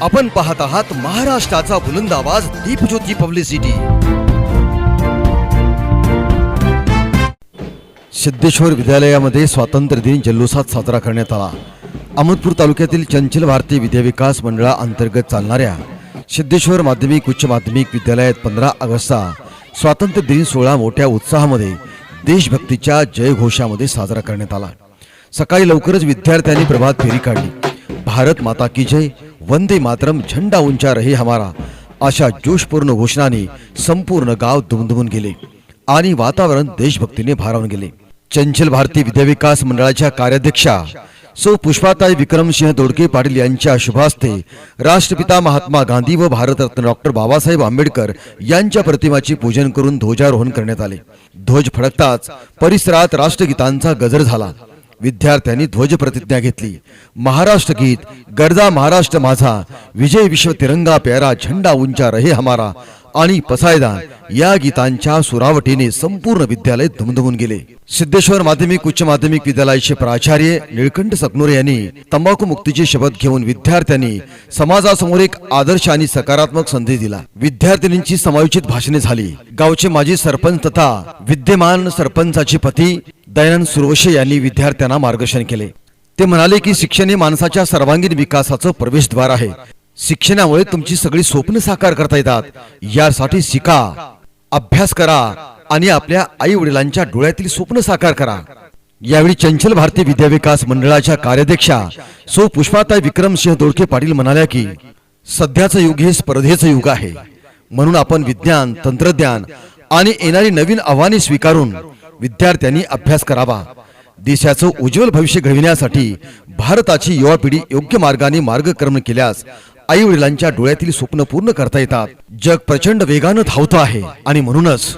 आपण पाहत आहात महाराष्ट्राचा बुलंद आवाज दीपज्योती पब्लिसिटी. सिद्धेश्वर विद्यालयामध्ये स्वातंत्र्य दिन जल्लोषात साजरा करण्यात आला. अहमदपूर तालुक्यातील चंचल भारतीय विद्याविकास मंडळाअंतर्गत चालणाऱ्या सिद्धेश्वर माध्यमिक उच्च माध्यमिक विद्यालयात पंधरा ऑगस्टचा स्वातंत्र्य दिन सोहळा मोठ्या उत्साहामध्ये देशभक्तीच्या जयघोषामध्ये साजरा करण्यात आला. सकाळी लवकरच विद्यार्थ्यांनी प्रभात फेरी काढली. भारत माता की जय. वंदे मातरम झंडा उंचा रहे हमारा अशा जोशपूर्ण घोषणाने संपूर्ण गाव दुमदुमून गेले आणि वातावरण देशभक्तीने भारावून गेले. चंचल भारती विद्याविकास मंडळाच्या कार्याध्यक्षा सो पुष्पाताई विक्रमसिंह दोडके पाटील यांच्या शुभास्ते राष्ट्रपिता महात्मा गांधी व भारतरत्न डॉक्टर बाबासाहेब आंबेडकर यांच्या प्रतिमाचे पूजन करून ध्वजारोहण करण्यात आले. ध्वज फडकताच परिसरात राष्ट्रगीतांचा गजर झाला. विद्यार्थ्यांनी ध्वज प्रतिज्ञा घेतली. महाराष्ट्र गीत गरजा महाराष्ट्र माझा विजय विश्व तिरंगा प्यारा झंडा उंचा रहे हमारा आणि पसायदान या गीतांच्या सुरावटीने संपूर्ण विद्यालय धुमधुमून गेले. सिद्धेश्वर माध्यमिक उच्च माध्यमिक विद्यालयाचे प्राचार्य निळकंठ सकनोरे यांनी तंबाखू मुक्तीचे शपथ घेऊन विद्यार्थ्यांनी समाजासमोर एक आदर्श आणि सकारात्मक संदेश दिला. विद्यार्थिनींची समायोजित भाषणे झाली. गावचे माजी सरपंच तथा विद्यमान सरपंचाचे पती दयानंद सुरवशे यांनी विद्यार्थ्यांना मार्गदर्शन केले. ते म्हणाले की शिक्षण हे माणसाच्या सर्वांगीण विकासाचं प्रवेशद्वार आहे. शिक्षणामुळे तुमची सगळी स्वप्न साकार करता येतात. यासाठी शिका अभ्यास करा आणि आपल्या आई वडिलांच्या डोळ्यातील स्वप्न साकार करा. यावेळी चंचल भारतीय विद्याविकास मंडळाच्या कार्याध्यक्षा सो. पुष्पाताई विक्रमसिंह दोडके पाटील म्हणाल्या की सध्याचं युग हे स्पर्धेचं युग आहे. म्हणून आपण विज्ञान तंत्रज्ञान आणि येणारी नवीन आव्हाने स्वीकारून विद्यार्थ्यांनी अभ्यास करावा. देशाचं उज्ज्वल भविष्य घडविण्यासाठी भारताची युवा पिढी योग्य मार्गाने मार्गक्रमण केल्यास आई वडिलांच्या डोळ्यातील स्वप्न पूर्ण करता येतात. जग प्रचंड वेगानं धावतं आहे आणि म्हणूनच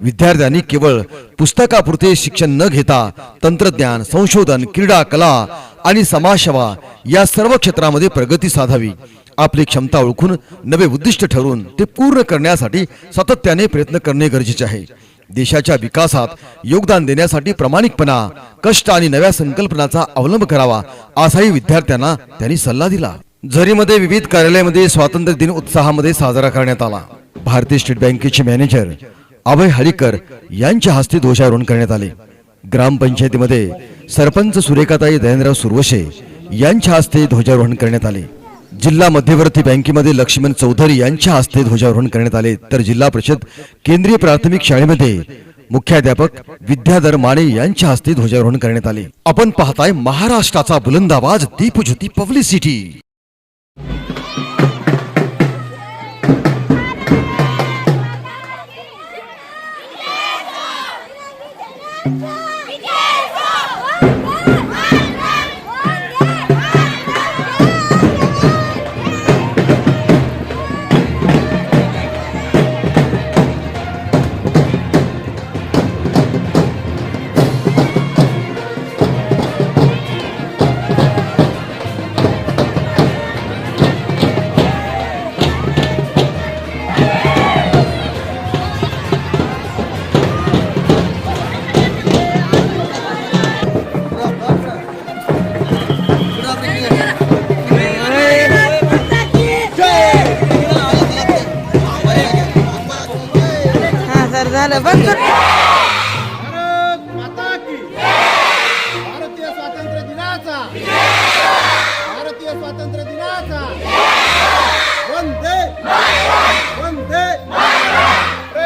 विद्यार्थ्यांनी केवळ पुस्तकापुरते शिक्षण न घेता तंत्रज्ञान संशोधन क्रीडा कला आणि समाजसेवा या सर्व क्षेत्रामध्ये प्रगती साधावी. आपली क्षमता ओळखून नवे उद्दिष्ट ठरवून ते पूर्ण करण्यासाठी सातत्याने प्रयत्न करणे गरजेचे आहे. देशाच्या विकासात योगदान देण्यासाठी प्रामाणिकपणा कष्ट आणि नव्या संकल्पनाचा अवलंब करावा असाही विद्यार्थ्यांना त्यांनी सल्ला दिला. झरीमध्ये विविध कार्यालयामध्ये स्वातंत्र्य दिन उत्साहामध्ये साजरा करण्यात आला. भारतीय स्टेट बँकेचे मॅनेजर अभय हळीकर यांच्या हस्ते ध्वजारोहण करण्यात आले. ग्रामपंचायतीमध्ये सरपंच सुरेखाताई दयनराव सुरवशे यांच्या हस्ते ध्वजारोहण करण्यात आले. जिल्हा मध्यवर्ती बँकेमध्ये लक्ष्मण चौधरी यांच्या हस्ते ध्वजारोहण करण्यात आले. तर जिल्हा परिषद केंद्रीय प्राथमिक शाळेमध्ये मुख्याध्यापक विद्याधर माने यांच्या हस्ते ध्वजारोहण करण्यात आले. आपण पाहताय महाराष्ट्राचा बुलंदाबाज दीपज्योती पब्लिसिटी तर झालं. बंद कर भारत माता की भारतीय स्वातंत्र्य दिनाचा. भारतीय स्वातंत्र्य